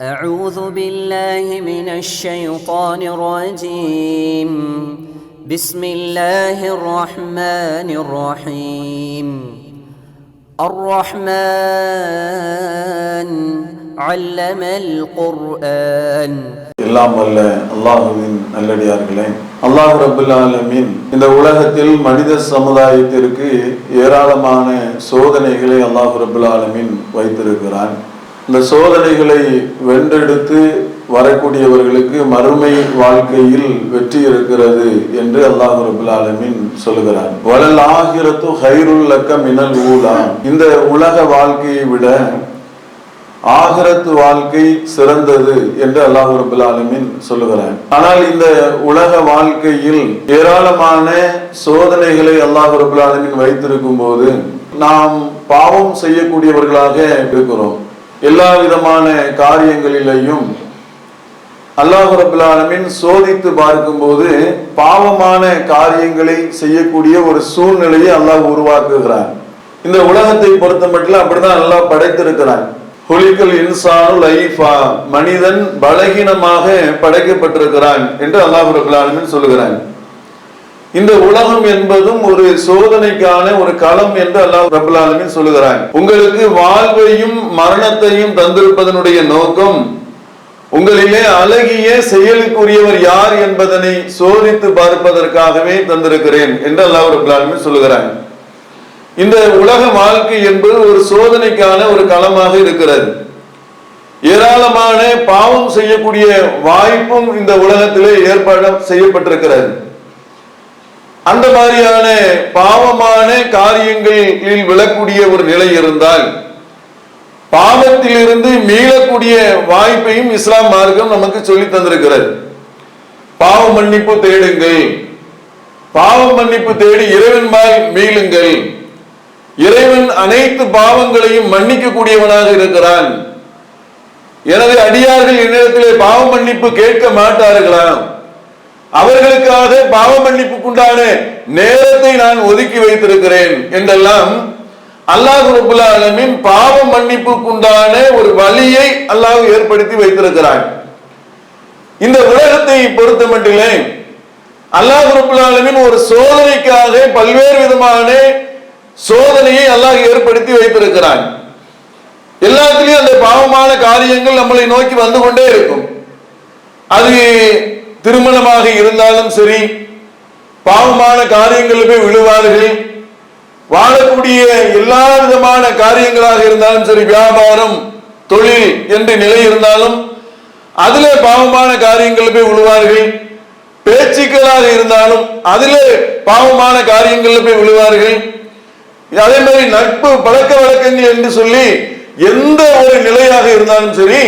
أعوذ بالله من الشيطان الرجيم بسم الله الرحمن الرحيم الرحمن علم القرآن எல்லாம் வல்ல அல்லாஹுவின் நல்லடியார்களே அல்லாஹ் ரபுல் ஆலமீன் இந்த உலகத்தில் மனித சமுதாயத்திற்கு ஏராளமான சோதனைகளை அல்லாஹ் ரபுல் ஆலமீன் வைத்திருக்கிறான் இந்த சோதனைகளை வென்றெடுத்து வரக்கூடியவர்களுக்கு மறுமை வாழ்க்கையில் வெற்றி இருக்கிறது என்று அல்லாஹ் ரபுல் ஆலமின் சொல்லுகிறார் வளல் ஆகிரத்து ஹைருல் லக்க மினல் ஊலா. இந்த உலக வாழ்க்கையை விட ஆகிரத்து வாழ்க்கை சிறந்தது என்று அல்லாஹ் ரபுல் ஆலமின் சொல்லுகிறான். ஆனால் இந்த உலக வாழ்க்கையில் ஏராளமான சோதனைகளை அல்லாஹ் ரபுல் ஆலமின் வைத்திருக்கும் போது நாம் பாவம் செய்யக்கூடியவர்களாக இருக்கிறோம். எல்லா விதமான காரியங்களிலையும் அல்லாஹ் ரபுல்லாலமின் சோதித்து பார்க்கும்போது பாவமான காரியங்களை செய்யக்கூடிய ஒரு சூழ்நிலையை அல்லாஹ் உருவாக்குகிறான். இந்த உலகத்தை பொறுத்த மட்டும் அப்படிதான் அல்லாஹ் படைத்திருக்கிறான். ஹொலிக்கல் இன்சானு லைஃபா மனிதன் பலகீனமாக படைக்கப்பட்டிருக்கிறான் என்று அல்லாஹ் ரபுல்லாலமின் சொல்லுகிறான். இந்த உலகம் என்பதும் ஒரு சோதனைக்கான ஒரு களம் என்று அல்லாஹ் ரபுல் சொல்லுகிறாங்க உங்களுக்கு வாழ்வையும் மரணத்தையும் தந்திருப்பதனுடைய நோக்கம் உங்களிலே அழகிய செயலுக்குரியவர் யார் என்பதனை சோதித்து பார்ப்பதற்காகவே தந்திருக்கிறேன் என்று அல்லாஹ் ரபுல் ஆலமீன் சொல்லுகிறான். இந்த உலக வாழ்க்கை என்பது ஒரு சோதனைக்கான ஒரு களமாக இருக்கிறது. ஏராளமான பாவம் செய்யக்கூடிய வாய்ப்பும் இந்த உலகத்திலே ஏற்பாடு செய்யப்பட்டிருக்கிறது. அந்த மாதிரியான பாவமான காரியங்களில் விழக்கூடிய ஒரு நிலை இருந்தால் பாவத்திலிருந்து மீளக்கூடிய வாய்ப்பையும் இஸ்லாம் மார்க்கம் நமக்கு சொல்லி தந்திருக்கிறது. பாவ மன்னிப்பு தேடுங்கள். பாவ மன்னிப்பு தேடி இறைவன் இறைவன்பால் மீளுங்கள். இறைவன் அனைத்து பாவங்களையும் மன்னிக்க கூடியவனாக இருக்கிறான். எனது அடியார்கள் என்னிடத்திலே பாவ மன்னிப்பு கேட்க மாட்டார்களாம். அவர்களுக்காக பாவ மன்னிப்புக்குண்டான நேரத்தை நான் ஒதுக்கி வைத்திருக்கிறேன் என்றெல்லாம் அல்லாஹ் ரபுல் ஆலமின் பாவ மன்னிப்புக்குண்டான ஒரு வழியை அல்லாஹ் ஏற்படுத்தி வைத்திருக்கிறான். இந்த உலகத்தை பொறுத்த மட்டிலே அல்லாஹ் ரபுல் ஆலமின் ஒரு சோதனைக்காக பல்வேறு விதமான சோதனையை அல்லாஹ் ஏற்படுத்தி வைத்திருக்கிறான். எல்லாத்திலையும் அந்த பாவமான காரியங்கள் நம்மளை நோக்கி வந்து கொண்டே இருக்கும். அது திருமணமாக இருந்தாலும் சரி பாவமான காரியங்களில் போய் விழுவார்கள் வாழக்கூடிய எல்லா விதமான காரியங்களாக இருந்தாலும் சரி வியாபாரம் தொழில் என்ற நிலை இருந்தாலும் அதிலே பாவமான காரியங்களில் போய் விழுவார்கள். பேச்சுக்களாக இருந்தாலும் அதிலே பாவமான காரியங்களில் போய் விழுவார்கள். அதே மாதிரி நட்பு பழக்க வழக்கங்கள் என்று சொல்லி எந்த ஒரு நிலையாக இருந்தாலும் சரி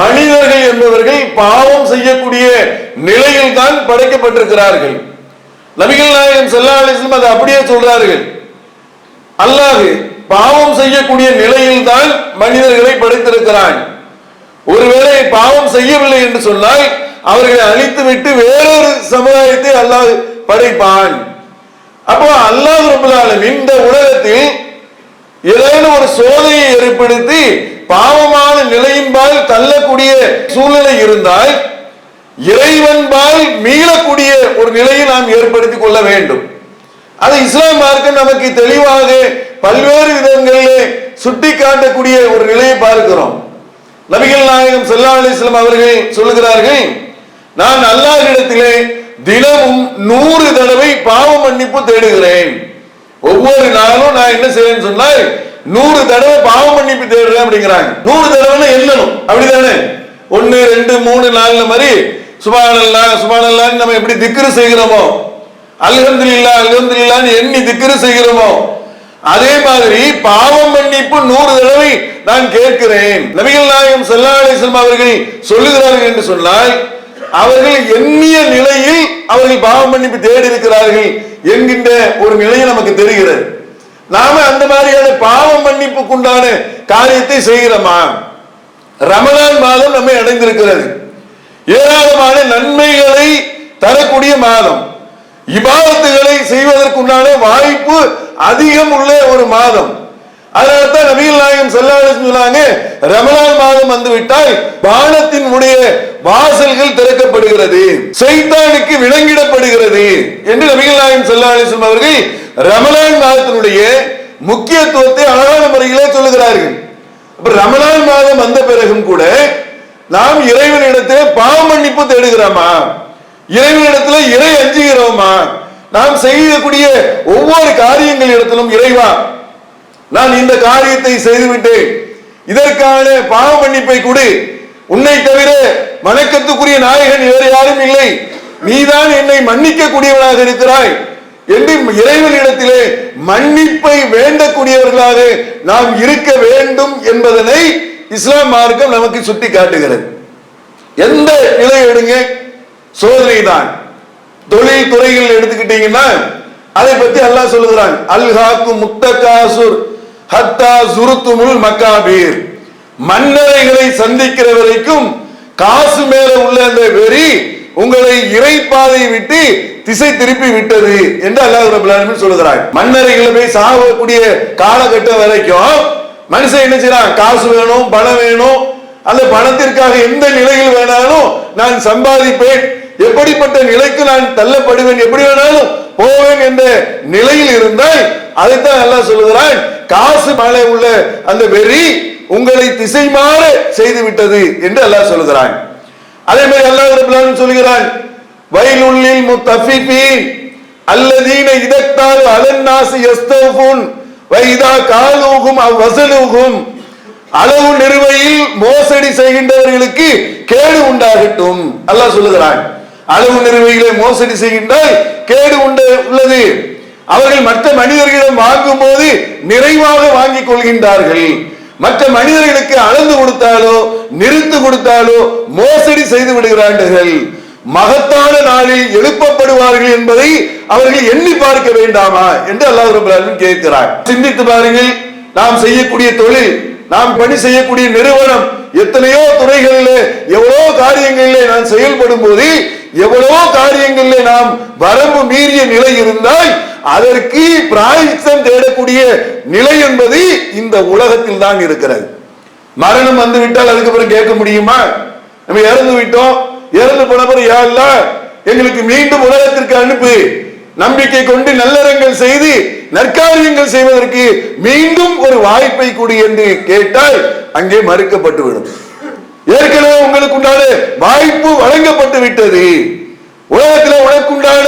மனிதர்கள் என்பவர்கள் பாவம் செய்யக்கூடிய நிலையில் தான் படைக்கப்பட்டிருக்கிறார்கள். நபிகள் நாயகம் செல்லா அலிஸ்லம் அதை அப்படியே சொல்றார்கள். அல்லாது பாவம் செய்யக்கூடிய நிலையில் தான் மனிதர்களை படைத்திருக்கிறான். ஒருவேளை பாவம் செய்யவில்லை என்று சொன்னால் அவர்களை அழித்து விட்டு வேறொரு சமுதாயத்தை அல்லாஹ் படைப்பான். அப்போ அல்லாஹ் ரபுல்லாலும் இந்த உலகத்தில் ஏதேனும் ஒரு சோதனையை ஏற்படுத்தி பாவமான நிலையின்பால் தள்ளக்கூடிய சூழ்நிலை இருந்தால் இறைவன்பால் மீளக்கூடிய ஒரு நிலையை நாம் ஏற்படுத்திக் கொள்ள வேண்டும். அது இஸ்லாம் மார்க்கம் நமக்கு தெளிவாக பல்வேறு விதங்களிலே சுட்டி காட்டக்கூடிய ஒரு நிலையை பார்க்கிறோம். நபிகள் நாயகம் செல்லா அலிஸ்லாம் அவர்கள் சொல்லுகிறார்கள் நான் அல்லாஹிடத்திலே தினமும் நூறு தடவை பாவ மன்னிப்பு தேடுகிறேன். ஒவ்வொரு நாளும் நான் என்ன செய்யறேன்னு சொன்னால் நூறு தடவை பாவ மன்னிப்பு தேடுறேன் அப்படிங்கிறாங்க. நூறு தடவை எண்ணணும். அப்படிதானே ஒன்னு ரெண்டு மூணு நாலு மாதிரி சுபானல்லா சுபானல்லான்னு நம்ம எப்படி திக்ரு செய்கிறோமோ? அல்ஹந்தில்லா அல்ஹந்தில்லான்னு எண்ணி திக்ரு செய்கிறோமோ? அதே மாதிரி பாவம் மன்னிப்பு நூறு தடவை நான் கேட்கிறேன். நபிகள் நாயகம் செல்லா அலிஸ்லாம் அவர்கள் சொல்லுகிறார்கள் என்று சொன்னால் அவர்கள் எண்ணிய நிலையில் அவர்கள் பாவம் மன்னிப்பு தேடி இருக்கிறார்கள் என்கின்ற ஒரு நிலையை நமக்கு தெரிகிறது. நாம அந்த மாதிரியான பாவம் மன்னிப்புக்குண்டான காரியத்தை செய்கிறோமா? ரமலான் மாதம் நம்மை அடைந்திருக்கிறது. ஏராளமான நன்மைகளை தரக்கூடிய மாதம். இபாதத்துகளை செய்வதற்குண்டான வாய்ப்பு அதிகம் உள்ள ஒரு மாதம். அதனால்தான் நபிகள் நாயகம் செல்லாலும் சொன்னாங்க ரமலான் மாதம் வந்து விட்டால் வானத்தின் உடைய வாசல்கள் திறக்கப்படுகிறது சைத்தானுக்கு விலங்கிடப்படுகிறது என்று நபிகள் நாயகம் செல்லாலும் அவர்கள் ரமலான் மாதத்தினுடைய முக்கியத்துவத்தை அழகான முறையிலே சொல்லுகிறார்கள். ரமலான் மாதம் வந்த பிறகும் கூட நாம் இறைவனிடத்திலே பாவ மன்னிப்பு தேடுகிறோமா? இறைவனிடத்துல இறை அஞ்சுகிறோமா? நாம் செய்யக்கூடிய ஒவ்வொரு காரியங்கள் இடத்திலும் இறைவா நான் இந்த காரியத்தை செய்துவிட்டேன். இதற்கான பாவ மன்னிப்பை கொடு. உன்னை தவிர வணக்கத்துக்குரிய நாயகன் வேறு யாரும் இல்லை. நீதான் என்னை மன்னிக்க கூடியவனாக இருக்கிறாய். என்று இறைவனிடத்திலே மன்னிப்பை வேண்டக்கூடியவர்களாக நாம் இருக்க வேண்டும் என்பதனை இஸ்லாம் மார்க்கம் நமக்கு சுட்டி காட்டுகிறது. எந்த நிலை எடுங்க? சோதனை தான். தொழில் துறைகள் எடுத்துக்கிட்டீங்கன்னா அதை பத்தி அல்லாஹ் சொல்லுகிறான். அல்ஹாக்கு முத்தகாசுர் ஹத்தா சுருத்துமுல் மக்காபீர் மன்னரைகளை சந்திக்கிற வரைக்கும் காசு மேல உள்ள அந்த வெறி உங்களை இறைப்பாதை விட்டு திசை திருப்பி விட்டது என்று அல்லாஹ் சொல்லுகிறாங்க சொல்லுகிறார் மன்னரைகளை போய் சாகக்கூடிய காலகட்டம் வரைக்கும் மனுஷன் என்ன செய்யறான்? காசு வேணும் பணம் வேணும். அந்த பணத்திற்காக எந்த நிலையில் வேணாலும் நான் சம்பாதிப்பேன். எப்படிப்பட்ட நிலைக்கு நான் தள்ளப்படுவேன்? எப்படி வேணாலும் போவேன் என்ற நிலையில் இருந்தால் அதைத்தான் நல்லா சொல்லுகிறான். காசு மேலே உள்ள அந்த வெறி உங்களை திசை மாற செய்து விட்டது என்று அல்லாஹ் சொல்லுகிறான். அதே மாதிரி அல்லாஹ் ரப்பல் ஆலமீன் சொல்கிறான் வயலுள்ளில் முத்தஃபிபீன் அல்லதீன இதத்தால் அலன்னாசி யஸ்தஃபூன். வைதா காலூகும் அவ்வசலூகும். அளவு நிறுவையில் மோசடி செய்கின்றவர்களுக்கு கேடு உண்டாகட்டும். அல்லாஹ் சொல்லுகிறான். அளவு நிறுவையிலே மோசடி செய்கின்றால் கேடு உண்டு உள்ளது. அவர்கள் மற்ற மனிதர்களிடம் வாங்கும் போது நிறைவாக வாங்கிக் கொள்கின்றார்கள். மற்ற மனிதர்களுக்கு அளந்து கொடுத்தாலோ நிறுத்து கொடுத்தாலோ மோசடி செய்து விடுகிறார்கள். மகத்தான நாளில் எழுப்பப்படுவார்கள் என்பதை அவர்கள் எண்ணி பார்க்க வேண்டாமா என்று அல்லாஹ் ரபுல் கேட்கிறார். சிந்தித்து பாருங்கள் நாம் செய்யக்கூடிய தொழில் நாம் பணி செய்யக்கூடிய நிறுவனம் எத்தனையோ துறைகளிலே எவ்வளவோ காரியங்களிலே நான் செயல்படும் போது எவ்வளவோ காரியங்களிலே நாம் வரம்பு மீறிய நிலை இருந்தால் அதற்கு பிராயத்தம் தேடக்கூடிய நிலை என்பது இந்த உலகத்தில் தான் இருக்கிறது. மரணம் வந்து விட்டால் அதுக்கப்புறம் கேட்க முடியுமா? நம்ம இறந்து விட்டோம் இறந்து போன யாழ்லா எங்களுக்கு மீண்டும் உலகத்திற்கு அனுப்பு. நம்பிக்கை கொண்டு நல்லறங்கள் செய்து நற்காரியங்கள் செய்வதற்கு மீண்டும் ஒரு வாய்ப்பை கொடு என்று கேட்டால் அங்கே மறுக்கப்பட்டு விடும். ஏற்கனவே உங்களுக்கு உண்டான வாய்ப்பு வழங்கப்பட்டு விட்டது. உலகத்தில் உனக்குண்டான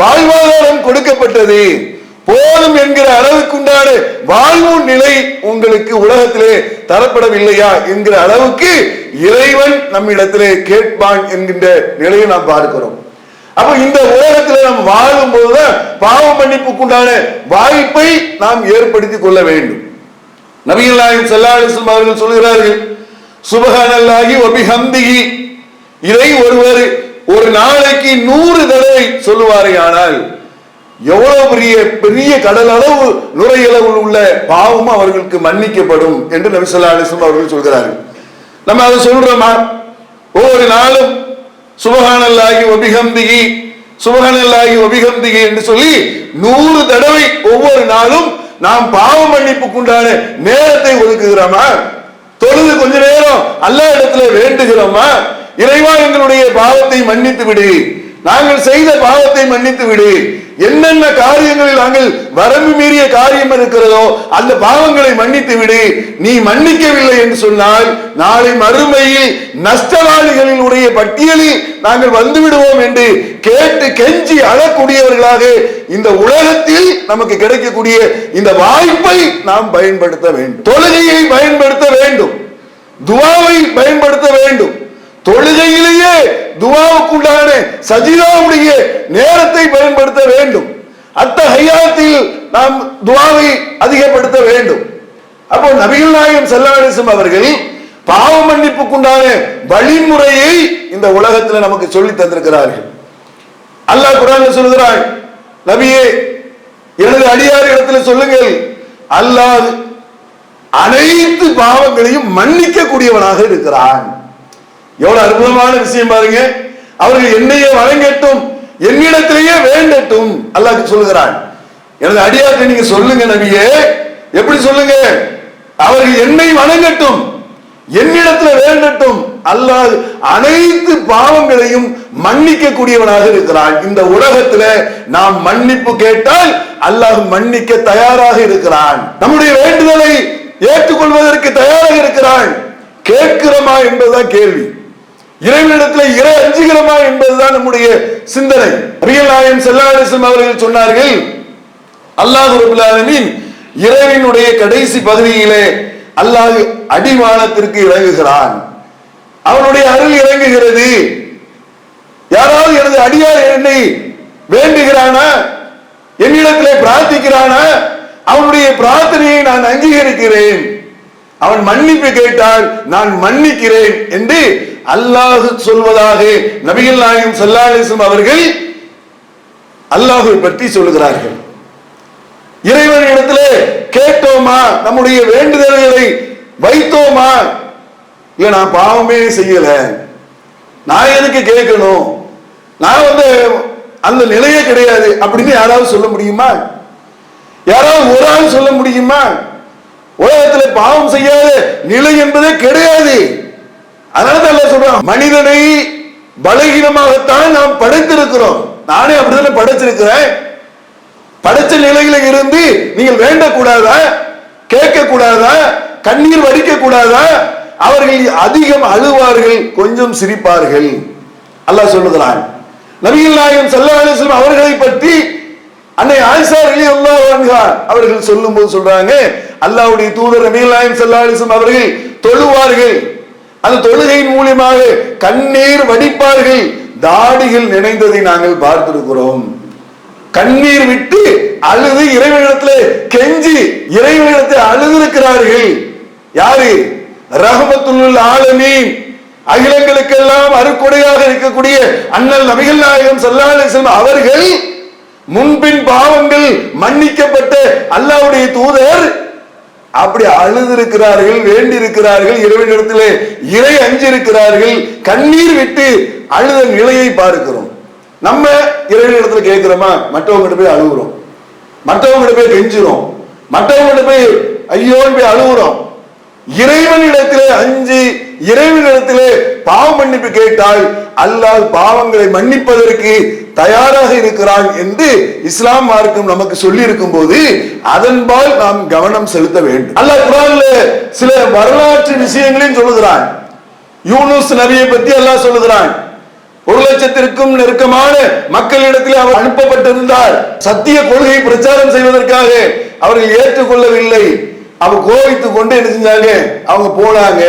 வாழ்வாதாரம் கொடுக்கப்பட்டது. போதும் என்கிற அளவுக்குண்டான வாழ்வு நிலை உங்களுக்கு உலகத்திலே தரப்படவில்லையா என்கிற அளவுக்கு இறைவன் நம்மிடத்திலே கேட்பான் என்கின்ற நிலையை நாம் பார்க்கிறோம். அப்ப இந்த உலகத்தில் நாம் வாழும் போதுதான் பாவ மன்னிப்புக்குண்டான வாய்ப்பை நாம் ஏற்படுத்திக் கொள்ள வேண்டும். நபிகள் நாயகம் ஸல்லல்லாஹு அவர்கள் சொல்கிறார்கள் சுபகானல்லாகி ஒபிஹந்திகி இதை ஒருவர் ஒரு நாளைக்கு நூறு தடவை சொல்லுவாரே ஆனால் எவ்வளவு பெரிய பெரிய கடல் அளவு நுரையளவு உள்ள பாவமும் அவர்களுக்கு மன்னிக்கப்படும் என்று நபி ஸல்லல்லாஹு அவர்கள் சொல்கிறார்கள். நம்ம அதை சொல்றோமா? ஒவ்வொரு நாளும் சுபகானல்லாகி ஒபிகந்திகி சுபகானல்லாகி ஒபிகந்திகி என்று சொல்லி நூறு தடவை ஒவ்வொரு நாளும் நாம் பாவ மன்னிப்புக்குண்டான நேரத்தை ஒதுக்குகிறோமா? தொழுது கொஞ்ச நேரம் அல்ல இடத்துல வேண்டுகிறோமா? இறைவா எங்களுடைய பாவத்தை மன்னித்து விடு. நாங்கள் செய்த பாவத்தை மன்னித்து விடு. என்னென்ன காரியங்களில் நாங்கள் வரம்பு மீறிய காரியம் இருக்கிறதோ அந்த பாவங்களை மன்னித்து விடு. நீ மன்னிக்கவில்லை என்று சொன்னால் நாளை மறுமையில் நஷ்டவாளிகளினுடைய பட்டியலில் நாங்கள் வந்து விடுவோம் என்று கேட்டு கெஞ்சி அழக்கூடியவர்களாக இந்த உலகத்தில் நமக்கு கிடைக்கக்கூடிய இந்த வாய்ப்பை நாம் பயன்படுத்த வேண்டும். தொழுகையை பயன்படுத்த வேண்டும். துவாவை பயன்படுத்த வேண்டும். தொழுகையிலேயே துவாவுக்குண்டான சஜிதாவுடைய நேரத்தை பயன்படுத்த வேண்டும். அத்த ஹையாத்தில் நாம் துவாவை அதிகப்படுத்த வேண்டும். அப்போ நபிகள் நாயகம் செல்லாலிசம் அவர்கள் பாவ மன்னிப்புக்குண்டான வழிமுறையை இந்த உலகத்தில் நமக்கு சொல்லி தந்திருக்கிறார்கள். அல்லாஹ் குரான் சொல்லுகிறான் நபியே எனது அடியார் இடத்துல சொல்லுங்கள். அல்லாஹ் அனைத்து பாவங்களையும் மன்னிக்க கூடியவனாக இருக்கிறான். எவ்வளவு அற்புதமான விஷயம் பாருங்க. அவர்கள் என்னையே வழங்கட்டும் என்னிடத்திலேயே வேண்டட்டும் அல்லாஹ் சொல்லுகிறான். எனது அடியாருக்கு நீங்க சொல்லுங்க நபியே. எப்படி சொல்லுங்க? அவர்கள் என்னை வணங்கட்டும் என்னிடத்துல வேண்டட்டும் அல்லாஹ் அனைத்து பாவங்களையும் மன்னிக்க கூடியவனாக இருக்கிறான். இந்த உலகத்துல நாம் மன்னிப்பு கேட்டால் அல்லாஹ் மன்னிக்க தயாராக இருக்கிறான். நம்முடைய வேண்டுதலை ஏற்றுக்கொள்வதற்கு தயாராக இருக்கிறான். கேட்கிறோமா என்பதுதான் கேள்வி. இறைவனிடத்தில் இறை அஞ்சுகிறோமா என்பதுதான் நம்முடைய சிந்தனை. அபியல் நாயம் செல்லாலிசம் அவர்கள் சொன்னார்கள் அல்லாஹ் ரபுல்லாலமின் இறைவனுடைய கடைசி பகுதியிலே அல்லாஹ் அடிவானத்திற்கு இறங்குகிறான். அவனுடைய அருள் இறங்குகிறது. யாராவது எனது அடியார் என்னை வேண்டுகிறானா? என்னிடத்திலே பிரார்த்திக்கிறானா? அவனுடைய பிரார்த்தனையை நான் அங்கீகரிக்கிறேன். அவன் மன்னிப்பு கேட்டால் நான் மன்னிக்கிறேன் என்று அல்லாஹ் சொல்வதாக நபிகள் நாயகம் சல்லாலிசம் அவர்கள் அல்லாஹை பற்றி சொல்லுகிறார்கள். இறைவன் இடத்துல கேட்டோமா? நம்முடைய வேண்டுதல்களை வைத்தோமா? இல்ல நான் பாவமே செய்யல. நான் எதுக்கு கேட்கணும்? நான் வந்து அந்த நிலையே கிடையாது அப்படின்னு யாராவது சொல்ல முடியுமா? யாராவது ஒரு ஆள் சொல்ல முடியுமா? உலகத்தில் பாவம் செய்யாத நிலை என்பதே கிடையாது. அதனால தான் சொல்றான் மனிதனை பலகீனமாகத்தான் நாம் படைத்திருக்கிறோம். நானே அப்படித்தானே படைச்சிருக்கிறேன். படைச்ச நிலையில இருந்து நீங்கள் வேண்டக்கூடாதா? கேட்க கூடாதா கண்ணீர் வடிக்க கூடாதா அவர்கள் அதிகம் அழுவார்கள் கொஞ்சம் சிரிப்பார்கள். அல்லாஹ் சொல்லுகிறான். நபிகள் நாயகம் ஸல்லல்லாஹு அவர்களை பற்றி அன்னை ஆயிஷா ரலியல்லாஹு அன்ஹா அவர்கள் சொல்லும்போது சொல்றாங்க அல்லாவுடைய தூதர் நபிகள் நாயகம் அவர்கள் தொழுவார்கள். அந்த தொழுகையின் மூலியமாக கண்ணீர் வடிப்பார்கள். தாடிகள் நினைந்ததை நாங்கள் பார்த்திருக்கிறோம். கண்ணீர் விட்டு அழுது இறைவனிடத்தில் கெஞ்சி இறைவனிடத்தில் அழுதிருக்கிறார்கள். யாரு? ரஹமத்துல் ஆலமீன். அகிலங்களுக்கெல்லாம் அருக்குடையாக இருக்கக்கூடிய அண்ணல் நபிகள் நாயகம் ஸல்லல்லாஹு அவர்கள் முன்பின் பாவங்கள் மன்னிக்கப்பட்ட அல்லாவுடைய தூதர் அப்படி அழுதிருக்கிறார்கள் வேண்டியிருக்கிறார்கள் இறைவனிடத்திலே இறை அஞ்சிருக்கிறார்கள் கண்ணீர் விட்டு அழுத நிலையை பார்க்கிறோம். நம்ம இறைவனிடத்துல கேட்கிறோமா? மற்றவங்ககிட்ட போய் அழுகுறோம். மற்றவங்கிட்ட போய் கெஞ்சுறோம். மற்றவங்ககிட்ட போய் ஐயோ போய் அழுகுறோம். இறைவனிடத்திலே அஞ்சு இறைவனிடத்திலே பாவ மன்னிப்பு கேட்டால் அல்லாஹ் பாவங்களை மன்னிப்பதற்கு தயாராக இருக்கிறான் என்று இஸ்லாம் மார்க்கம் நமக்கு சொல்லி இருக்கும் போது அதன்பால் நாம் கவனம் செலுத்த வேண்டும். அல்லாஹ் குரான்ல சில வரலாற்று விஷயங்களையும் சொல்லுகிறான். யூனுஸ் நபியை பத்தி அல்லாஹ் சொல்லுகிறான். ஒரு லட்சத்திற்கும் நெருக்கமான மக்களிடத்தில் அவர் அனுப்பப்பட்டிருந்தார். சத்திய கொள்கையை பிரச்சாரம் செய்வதற்காக அவர்கள் ஏற்றுக்கொள்ளவில்லை. அவர் கோவித்துக் கொண்டு என்ன செஞ்சாங்க? அவங்க போனாங்க.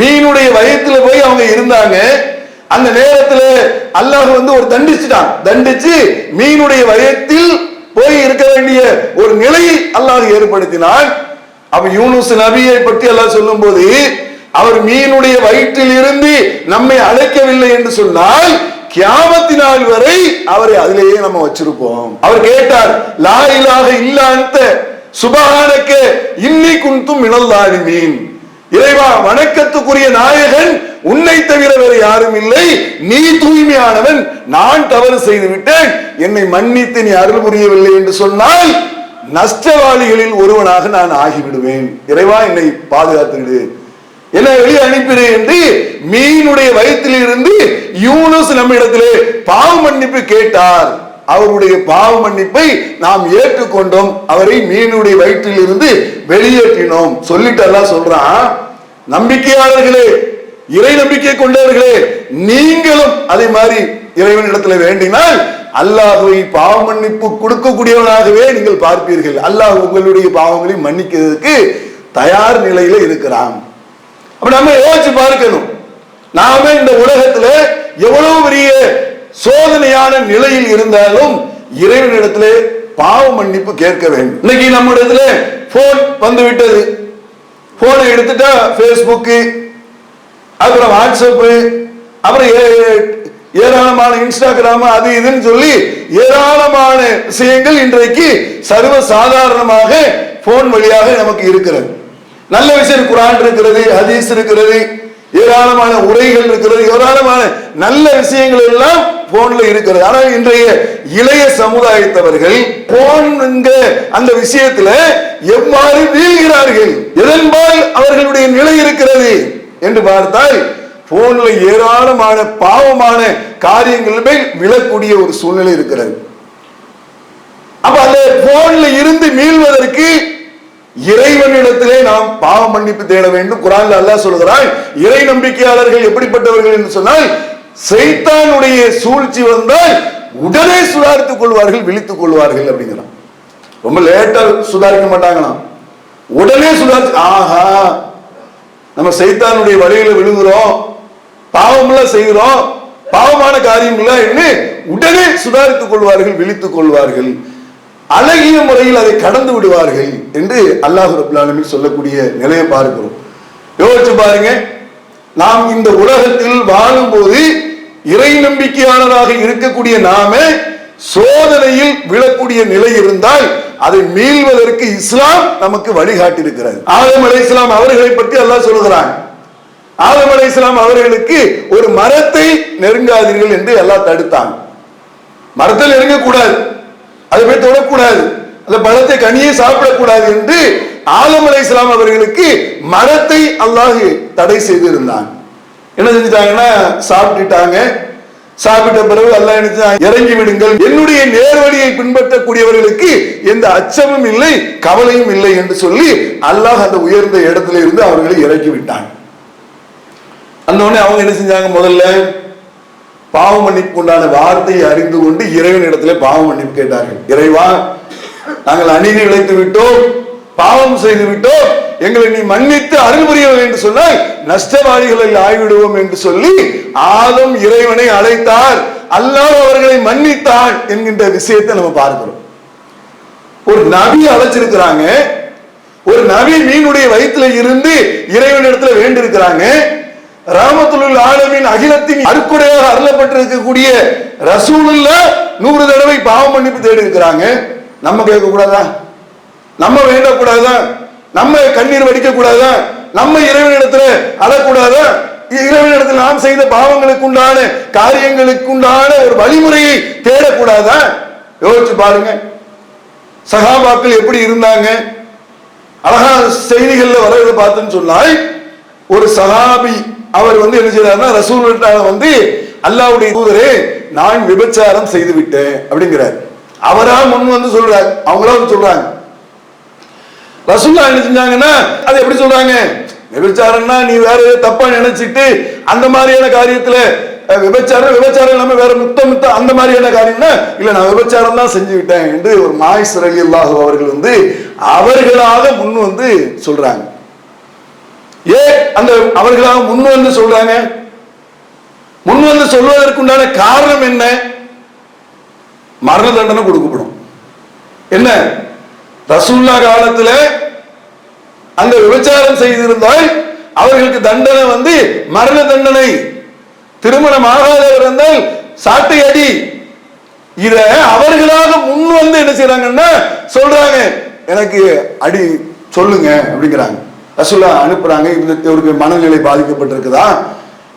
மீனுடைய வயத்துல போய் அவங்க இருந்தாங்க. அந்த நேரத்துல அல்லாஹ் வந்து ஒரு தண்டிச்சுட்டான். தண்டிச்சு மீனுடைய வயத்தில் போய் இருக்க வேண்டிய ஒரு நிலையை அல்லாஹ் ஏற்படுத்தினான். அப்ப யூனுஸ் நபியை பற்றி அல்லாஹ் சொல்லும்போது அவர் மீனுடைய வயிற்றில் இருந்து நம்மை அழைக்கவில்லை என்று சொன்னால் கியாமத்தினால் வரை அவரை அதிலேயே நம்ம வச்சிருப்போம். அவர் கேட்டார் லா இலாக இல்லாந்த சுபஹானக்க இன்னி குந்தும் மினல்லாதி மீன் இறைவா வணக்கத்துக்குரிய நாயகன் உன்னை தவிர வேறு யாரும் இல்லை. நீ தூய்மையானவன் நான் தவறு செய்து விட்டேன் என்னை மன்னித்து நீ அருள் புரியவில்லை என்று சொன்னால் நஷ்டவாளிகளில் ஒருவனாக நான் ஆகிவிடுவேன். இறைவா என்னை பாதுகாத்துவிடு. என்னை வெளியே அனுப்பிடு என்று மீனுடைய வயிற்றில் இருந்து யூனுஸ் நம்மிடத்திலே பாவ மன்னிப்பு கேட்டார். அவருடைய பாவ மன்னிப்பை நாம் ஏற்றுக்கொண்டோம். அவரை மீனுடைய வயிற்றில் இருந்து வெளியேற்றினோம். சொல்லிட்டு எல்லாம் சொல்றான் நம்பிக்கையாளர்களே இறை நம்பிக்கை கொண்டவர்களே நீங்களும் அதே மாதிரி இறைவன் இடத்துல வேண்டினால் அல்லாஹுவை பாவ மன்னிப்பு கொடுக்கக்கூடியவனாகவே நீங்கள் பார்ப்பீர்கள். அல்லாஹ் உங்களுடைய பாவங்களை மன்னிக்கிறதுக்கு தயார் நிலையில இருக்கிறான். அப்ப நம்ம யோசிச்சு பார்க்கணும். நாம இந்த உலகத்துல எவ்வளவு பெரிய சோதனையான நிலையில் இருந்தாலும் இறைவனிடத்திலே பாவ மன்னிப்பு கேட்க வேண்டும். இன்னைக்கு நம்ம இடத்துல போன் வந்து விட்டது. போனை எடுத்துட்டா ஃபேஸ்புக்கு அப்புறம் வாட்ஸ்அப்பு அப்புறம் ஏ- ஏராளமான இன்ஸ்டாகிராம் அது இதுன்னு சொல்லி ஏராளமான விஷயங்கள் இன்றைக்கு சர்வ சாதாரணமாக போன் வழியாக நமக்கு இருக்கிறது. நல்ல விஷயம் குரான் இருக்கிறது ஹதீஸ் இருக்கிறது ஏராளமான உரைகள் இருக்கிறது ஏராளமான நல்ல விஷயங்கள் எல்லாம் போன்ல இருக்கிறது. ஆனா இன்றைய இளைய சமுதாயத்தவர்கள் போன் அந்த விஷயத்துல எவ்வாறு வீழ்கிறார்கள்? எதன்பால் அவர்களுடைய நிலை இருக்கிறது? என்று பார்த்தால் போன்ல ஏராளமான பாவமான காரியங்கள் மேல் விழக்கூடிய ஒரு சூழ்நிலை இருக்கிறது. அப்ப அந்த போன்ல இருந்து மீள்வதற்கு இறைவனிடத்திலே நாம் பாவ மன்னிப்பு தேட வேண்டும். குரான் அல்லாஹ் சொல்கிறான் இறை நம்பிக்கையாளர்கள் எப்படிப்பட்டவர்கள் என்று சொன்னால் சைத்தானுடைய சூழ்ச்சி வந்தால் உடனே சுதாரித்துக் கொள்வார்கள் விழித்துக் கொள்வார்கள் அப்படிங்கிறான். ரொம்ப லேட்டா சுதாரிக்க மாட்டாங்களாம். உடனே சுதாரிச்சு ஆஹா நம்ம சைத்தானுடைய வழியில விழுகிறோம் பாவம்லாம் செய்கிறோம் பாவமான காரியங்களா என்ன உடனே சுதாரித்துக் கொள்வார்கள் விழித்துக் கொள்வார்கள். அழகிய முறையில் அதை கடந்து விடுவார்கள் என்று அல்லாஹ் ரபுல்லாலுமே சொல்லக்கூடிய நிலையை பார்க்கிறோம். யோசிச்சு பாருங்க நாம் இந்த உலகத்தில் வாழும்போது இறை நம்பிக்கையாளராக இருக்கக்கூடிய நாம சோதனையில் விழக்கூடிய நிலை இருந்தால் அதை மீள்வதற்கு இஸ்லாம் நமக்கு வழிகாட்டி இருக்கிறது ஆதம் அலை இஸ்லாம் அவர்களை பற்றி அல்லாஹ் சொல்கிறான். ஆதம் அலை இஸ்லாம் அவர்களுக்கு ஒரு மரத்தை நெருங்காதீர்கள் என்று எல்லாம் தடுத்தாங்க மரத்தை நெருங்கக்கூடாது. அதை போய் தொடக்கூடாது. அந்த பழத்தை கனியை சாப்பிடக்கூடாது என்று ஆலம் அலை இஸ்லாம் அவர்களுக்கு மரத்தை அல்லாஹு தடை செய்திருந்தான். என்ன செஞ்சுட்டாங்கன்னா சாப்பிட்டுட்டாங்க. சாப்பிட்ட பிறகு அல்லாஹ் என்ன இறங்கி விடுங்கள். என்னுடைய நேர்வழியை பின்பற்றக்கூடியவர்களுக்கு எந்த அச்சமும் இல்லை கவலையும் இல்லை என்று சொல்லி அல்லாஹ் அந்த உயர்ந்த இடத்துல இருந்து அவர்களை இறக்கி விட்டான். அந்த உடனே அவங்க என்ன செஞ்சாங்க? முதல்ல பாவ மன்னிப்பு உண்டான வார்த்தையை அறிந்து கொண்டு இறைவன் இடத்துல பாவ மன்னிப்பு கேட்டார்கள். இறைவா நாங்கள் அநீதி இழைத்து விட்டோம் பாவம் செய்து விட்டோம் எங்களை நீ மன்னித்து அருள் புரிய என்று சொன்னால் நஷ்டவாதிகளில் ஆய்விடுவோம் என்று சொல்லி ஆதம் இறைவனை அழைத்தார். அல்லாஹ் அவர்களை மன்னித்தான் என்கின்ற விஷயத்தை நம்ம பார்க்கிறோம். ஒரு நபி அழைச்சிருக்கிறாங்க. ஒரு நபி மீனுடைய வயிற்றுல இருந்து இறைவன் இடத்துல வேண்டியிருக்கிறாங்க. ராமத்துள்ள ஆலமின் அகிலத்தின் அருக்குடையாக அருளப்பட்டிருக்கக்கூடிய ரசூலுல்ல நூறு தடவை பாவம் மன்னிப்பு தேடி இருக்கிறாங்க நம்ம கேட்க கூடாதா நம்ம வேண்டக்கூடாத. நம்ம கண்ணீர் வடிக்க கூடாதா நம்ம இறைவனிடத்துல அழக்கூடாதா. இறைவனிடத்தில் நாம் செய்த பாவங்களுக்கு உண்டான காரியங்களுக்கு உண்டான ஒரு வழிமுறையை தேடக்கூடாதா. யோசிச்சு பாருங்க. சகாபாக்கள் எப்படி இருந்தாங்க? அழகா செய்திகள்ல வரதை பார்த்தேன்னு சொன்னால் ஒரு சகாபி அவர் வந்து என்ன செய்யறாருன்னா ரசூல் வந்து அல்லாவுடைய தூதரே நான் விபச்சாரம் செய்து விட்டேன் அப்படிங்கிறார். அவரா முன் வந்து சொல்றாரு. அவங்களா வந்து சொல்றாங்க. ரசுல்லா என்ன செஞ்சாங்கன்னா அது எப்படி சொல்றாங்க? விபச்சாரம்னா நீ வேற ஏதோ தப்பா நினைச்சிட்டு அந்த மாதிரியான காரியத்துல விபச்சாரம் விபச்சாரம் இல்லாம வேற முத்த முத்த அந்த மாதிரியான காரியம்னா இல்ல நான் விபச்சாரம் தான் செஞ்சு விட்டேன் என்று ஒரு மாய்ஸ் அலி அல்லாஹு அவர்கள் வந்து அவர்களாக முன் வந்து சொல்றாங்க. ஏன் அந்த அவர்களாக முன் வந்து சொல்றாங்க? முன் வந்து சொல்வதற்குண்டான காரணம் என்ன? மரண தண்டனை கொடுக்கப்படும். என்ன? ரசூல்லா காலத்துல அந்த விபச்சாரம் செய்திருந்தால் அவர்களுக்கு தண்டனை வந்து மரண தண்டனை. திருமணம் ஆகாதவர் இருந்தால் சாட்டை அடி இத அவர்களாக முன் வந்து என்ன செய்யறாங்கன்னா சொல்றாங்க. எனக்கு அடி சொல்லுங்க அப்படிங்கிறாங்க. ரசூல்லா அனுப்புறாங்க. இந்த இவருக்கு மனநிலை பாதிக்கப்பட்டிருக்குதா?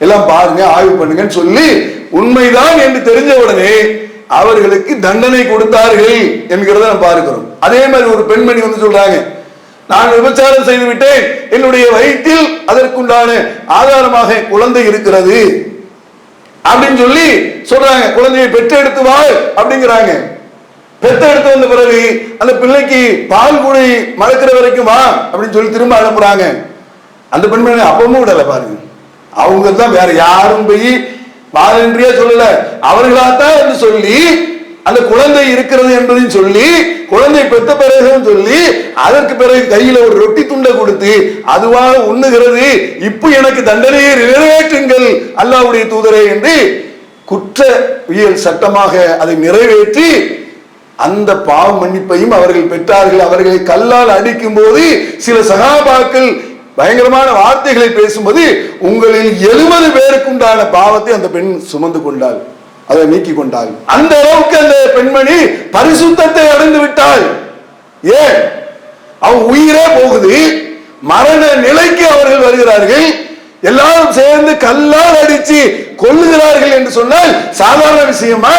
எல்லாம் பாருங்க ஆய்வு பண்ணுங்கன்னு சொல்லி உண்மைதான் என்று தெரிஞ்ச உடனே அவர்களுக்கு தண்டனை கொடுத்தார்கள் என்கிறத நம்ம பார்க்கிறோம். அதே மாதிரி ஒரு பெண்மணி வந்து சொல்றாங்க நான் விபச்சாரம் செய்து விட்டேன் என்னுடைய வயிற்றில் அதற்குண்டான ஆதாரமாக குழந்தை இருக்கிறது. அப்படின்னு சொல்லி சொல்றாங்க குழந்தையை பெற்று எடுத்து வா அப்படிங்கிறாங்க. பெற்றெடுத்து வந்த பிறகு அந்த பிள்ளைக்கு பால் குடி மறக்கிற வரைக்கும் வா அப்படின்னு சொல்லி திரும்ப அனுப்புறாங்க. அந்த பெண்மணி அப்பவும் விடல பாருங்க. அவங்க தான் வேற யாரும் போய் வாலண்டியா சொல்லல. அவர்களாத்தான் என்று சொல்லி அந்த குழந்தை இருக்கிறது என்பதையும் சொல்லி குழந்தை பெத்த பிறகுன்னு சொல்லி அதற்கு பிறகு கையில ஒரு ரொட்டி துண்டை கொடுத்து அதுவாக உண்ணுகிறது. இப்போ எனக்கு தண்டனையை நிறைவேற்றுங்கள் அல்லாஹ்வுடைய தூதரே என்று குற்றவியல் சட்டமாக அதை நிறைவேற்றி அந்த பாவ மன்னிப்பையும் அவர்கள் பெற்றார்கள். அவர்களை கல்லால் அடிக்கும் போது சில சகாபாக்கள் பயங்கரமான வார்த்தைகளை பேசும்போது உங்களில் எழுபது பேருக்கு உண்டான பாவத்தை அந்த பெண் சுமந்து கொண்டாள். அதை நீக்கி கொண்டாள் அந்த அளவுக்கு அந்த பெண்மணி பரிசுத்தத்தை அடைந்து விட்டாள். ஏன்? அவன் உயிரே போகுது. மரண நிலைக்கு அவர்கள் வருகிறார்கள். எல்லாரும் சேர்ந்து கல்லால் அடிச்சு கொல்லுகிறார்கள் என்று சொன்னால் சாதாரண விஷயமா?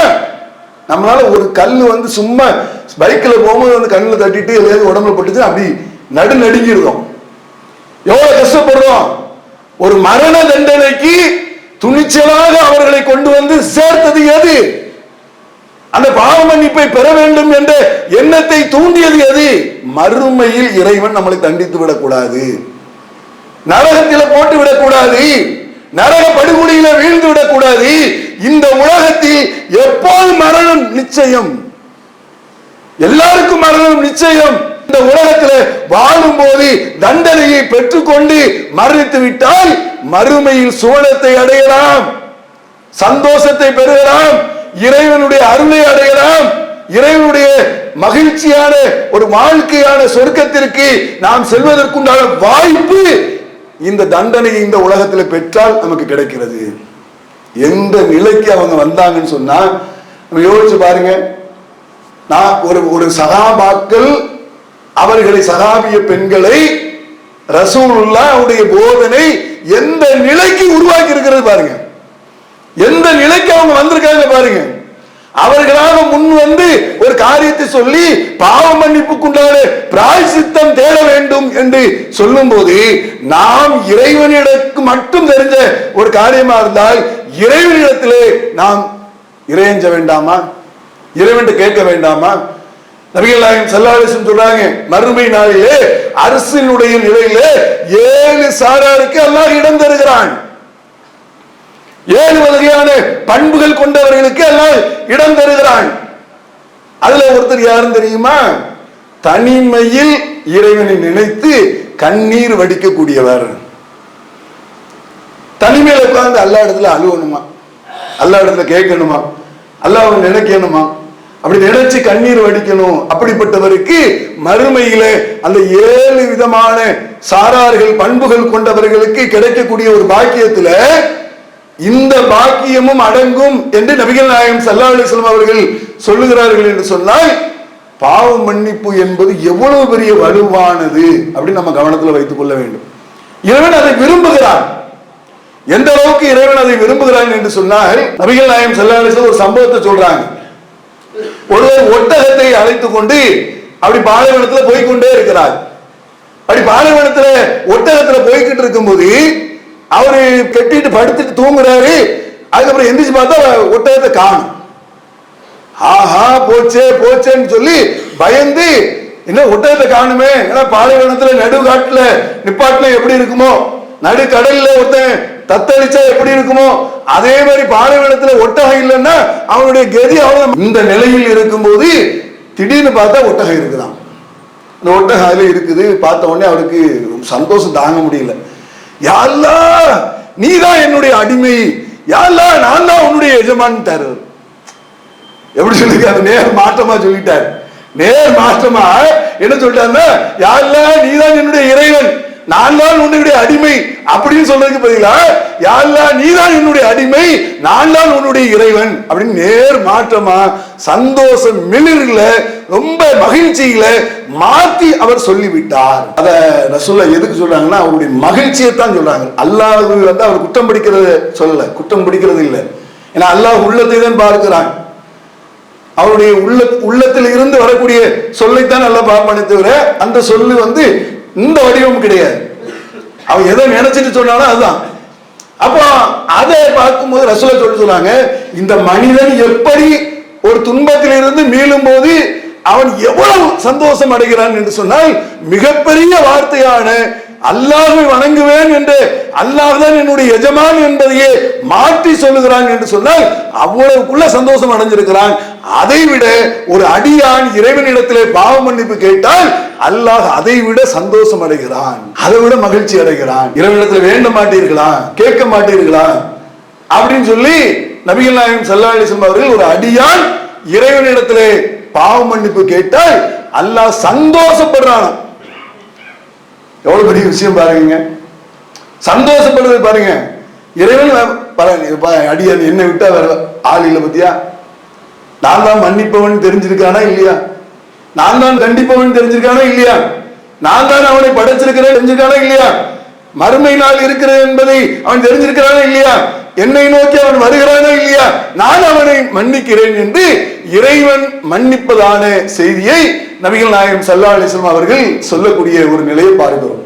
நம்மளால ஒரு கல் வந்து சும்மா பைக்கில் போகும்போது வந்து கண்ணில் தட்டிட்டு எதையாவது உடம்புல பட்டுச்சு அப்படி நடு நடுங்கிருக்கும் எவ்வளவு கஷ்டப்படுறோம்? ஒரு மரண தண்டனைக்கு துணிச்சலாக அவர்களை கொண்டு வந்து சேர்த்தது எது? அந்த பாவ மன்னிப்பை பெற வேண்டும் என்ற எண்ணத்தை தூண்டியது எது? மறுமையில் இறைவன் நம்மளை தண்டித்து விடக்கூடாது. நரகத்தில் போட்டு விடக்கூடாது. நரக படுகொலியில வீழ்ந்து விடக்கூடாது. இந்த உலகத்தில் எப்போது மரணம் நிச்சயம்? எல்லாருக்கும் மரணம் நிச்சயம். இந்த வாழும் போது தண்டனையை பெற்றுக்கொண்டு மரணித்து விட்டால் மறுமையில் சுவனத்தை அடையலாம் சந்தோஷத்தை பெறுகலாம் இறைவனுடைய அருளை அடையலாம் இறைவனுடைய மகிழ்ச்சியான ஒரு வாழ்க்கையான சொர்க்கத்திற்கு நாம் செல்வதற்குண்டான வாய்ப்பு இந்த தண்டனை இந்த உலகத்தில் பெற்றால் நமக்கு கிடைக்கிறது. எந்த நிலைக்கு அவங்க வந்தாங்கன்னு சொன்னா நம்ம யோசிச்சு பாருங்க. நான் ஒரு ஒரு சகாபாக்கள் அவர்களை சகாபிய பெண்களை ரசூலுல்லாஹ்வுடைய போதனை எந்த நிலைக்கு உருவாக்கி இருக்கிறது பாருங்க. எந்த நிலைக்கு அவங்க வந்திருக்காங்க பாருங்க. அவர்களாக முன் வந்து ஒரு காரியத்தை சொல்லி பாவ மன்னிப்புக்குண்டான பிராய்சித்தம் தேட வேண்டும் என்று சொல்லும் போது நாம் இறைவனிடக்கு மட்டும் தெரிஞ்ச ஒரு காரியமா இருந்தால் இறைவனிடத்திலே நாம் இறையஞ்ச வேண்டாமா? இறைவன் கேட்க வேண்டாமா? நபிகள் நாயகம் செல்லாலிசம் சொல்றாங்க மறுமை நாளிலே அரசினுடைய நிலையிலே ஏழு சாராருக்கு அல்லாஹ் இடம் தருகிறான். ஏழு வகையான பண்புகள் கொண்டவர்களுக்கு எல்லாம் இடம் தருகிறான். அதுல ஒருத்தர் யாருன்னு தெரியுமா? தனிமையில் இறைவனை நினைத்து கண்ணீர் வடிக்கக்கூடியவர். தனிமையில உட்கார்ந்து அல்லா இடத்துல அழுவணுமா? அல்லா இடத்துல கேட்கணுமா? அல்லாஹ் நினைக்கணுமா? அப்படி நினைச்சு கண்ணீர் வடிக்கணும். அப்படிப்பட்டவருக்கு மறுமையில அந்த ஏழு விதமான சாரார்கள் பண்புகள் கொண்டவர்களுக்கு கிடைக்கக்கூடிய ஒரு பாக்கியத்துல இந்த பாக்கியமும் அடங்கும் என்று நபிகள் நாயகம் சல்லா அலிஸ்லாம் அவர்கள் சொல்லுகிறார்கள் என்று சொன்னால் பாவ மன்னிப்பு என்பது எவ்வளவு பெரிய வலுவானது அப்படின்னு நம்ம கவனத்துல வைத்துக் கொள்ள வேண்டும். இறைவன் அதை விரும்புகிறான். எந்த அளவுக்கு இறைவன் அதை விரும்புகிறான் என்று சொன்னால் நபிகள் நாயகம் சல்லா அலிஸ்லாம் ஒரு சம்பவத்தை சொல்றாங்க. ஒருவர் ஒட்டகத்தை அழைத்துக் கொண்டு அப்படி பாலைவனத்துல போய்க்கொண்டே இருக்கிறார். அப்படி பாலைவனத்துல ஒட்டகத்துல போய்கிட்டு இருக்கும்போது அவரு கட்டிட்டு படுத்துட்டு தூங்குறாரு. அதுக்கப்புறம் எந்திரிச்சு பார்த்தா ஒட்டகத்தை காணும். ஆஹா போச்சே போச்சேன்னு சொல்லி பயந்து என்ன ஒட்டகத்தை காணுமே? ஏன்னா பாலைவனத்துல நடுகாட்டுல நிப்பாட்டுல எப்படி இருக்குமோ? நடு கடல்ல ஒருத்தன் தத்தளிச்சா எப்படி இருக்குமோ அதே மாதிரி பாலைவனத்துல ஒட்டகம் இல்லைன்னா அவனுடைய கதி அவ்வளவு இந்த நிலையில் இருக்கும்போது திடீர்னு பார்த்தா ஒட்டகம் இருக்குதான் இந்த ஒட்டகம் அதுல இருக்குது. பார்த்த உடனே அவருக்கு சந்தோஷம் தாங்க முடியல. யாழ்லா நீதான் என்னுடைய அடிமை. யாருலா நான் தான் உன்னுடைய எஜமான்ட்டாரு எப்படி சொல்லிருக்காரு? நேர் மாற்றமா சொல்லிட்டார். நேர் மாற்றமா என்ன சொல்லிட்டாருன்னா யாழ்லா நீதான் என்னுடைய இறைவன். நான் தான் உன்னுடைய அடிமை அப்படின்னு சொல்றதுக்கு பதிலா யாழ்லா நீதான் என்னுடைய அடிமை நான் தான் உன்னுடைய இறைவன் அப்படின்னு நேர் மாற்றமா சந்தோஷம் மிளிர்ல ரொம்ப மகிழ்ச்சியில மாத்தி அவர் சொல்லிவிட்டார். அத ரசூல்லா எதுக்கு சொல்றாங்கன்னா அவருடைய மகிழ்ச்சியை தான் சொல்றாங்க. அல்லாஹ் வந்து அவர் குற்றம் பிடிக்கிறது சொல்லல குற்றம் பிடிக்கிறது இல்லை. ஏன்னா அல்லாஹ் உள்ளத்தை தான் பார்க்கிறான். அவருடைய உள்ள உள்ளத்தில் இருந்து வரக்கூடிய சொல்லைத்தான் நல்லா பார்ப்பானே தவிர அந்த சொல்லு வந்து இந்த வடிவம் கிடையாது. அவன் எதை நினைச்சிட்டு சொன்னாலும் அதுதான். அப்போ அதை பார்க்கும்போது ரசூல சொல்லி சொன்னாங்க இந்த மனிதன் எப்படி ஒரு துன்பத்தில் இருந்து மீளும் போது அவன் எவ்வளவு சந்தோஷம் அடைகிறான் என்று சொன்னால் மிகப்பெரிய வார்த்தையான அல்லாஹை வணங்குவேன் என்று அல்லாஹ் தான் என்னுடைய எஜமான் என்பதையே மாற்றி சொல்லுகிறான் என்று சொன்னால் அவ்வளவுக்குள்ள சந்தோஷம் அடைஞ்சிருக்கிறான். அதை விட ஒரு அடியான் இறைவனிடத்திலே பாவ மன்னிப்பு கேட்டால் அல்லாஹ் அதை விட சந்தோஷம் அடைகிறான். அதை விட மகிழ்ச்சி அடைகிறான். இறைவனிடத்தில் வேண்ட மாட்டீர்களா? கேட்க மாட்டீர்களா? அப்படின்னு சொல்லி நபிகள் நாயகம் சல்லா அலிஸ்லாம் அவர்கள் ஒரு அடியான் இறைவனிடத்திலே பாவ மன்னிப்பு கேட்டால் அல்லாஹ் சந்தோஷப்படுறான் எவ்வளவு பெரிய விஷயம் பாருங்க சந்தோஷப்படுறது பாருங்க. இறைவன் பாருங்க பா- என்னை விட்டா வேற ஆள் இல்லை பத்தியா? நான் தான் மன்னிப்பவன் தெரிஞ்சிருக்கானா இல்லையா? நான் தான் கண்டிப்பவன் தெரிஞ்சிருக்கானா இல்லையா? நான் தான் அவனை படைச்சிருக்கிறேன் தெரிஞ்சிருக்கானா இல்லையா? மறுமை நாள் இருக்கிறது என்பதை அவன் தெரிஞ்சிருக்கிறானா இல்லையா? என்னை நோக்கி அவன் வருகிறானா இல்லையா? நான் அவனை மன்னிக்கிறேன் என்று இறைவன் மன்னிப்பதான செய்தியை நபிகள் நாயகம் சல்லா அலிஸ்லாம் அவர்கள் சொல்லக்கூடிய ஒரு நிலையை பார்க்கிறோம்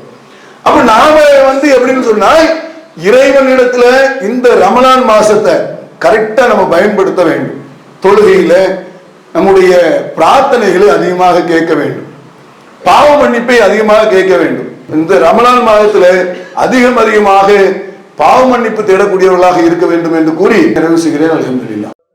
அப்ப நாம வந்து எப்படின்னு சொன்னால் இறைவனிடத்துல இந்த ரமலான் மாசத்தை கரெக்டா நம்ம பயன்படுத்த வேண்டும். தொழுகையில நம்முடைய பிரார்த்தனைகளை அதிகமாக கேட்க வேண்டும். பாவ மன்னிப்பை அதிகமாக கேட்க வேண்டும். இந்த ரமலான் மாதத்துல அதிகம் அதிகமாக பாவ மன்னிப்பு தேடக்கூடியவர்களாக இருக்க வேண்டும் என்று கூறி நிறைவு செய்கிறேன். அல்ஹம்துலில்லாஹ்.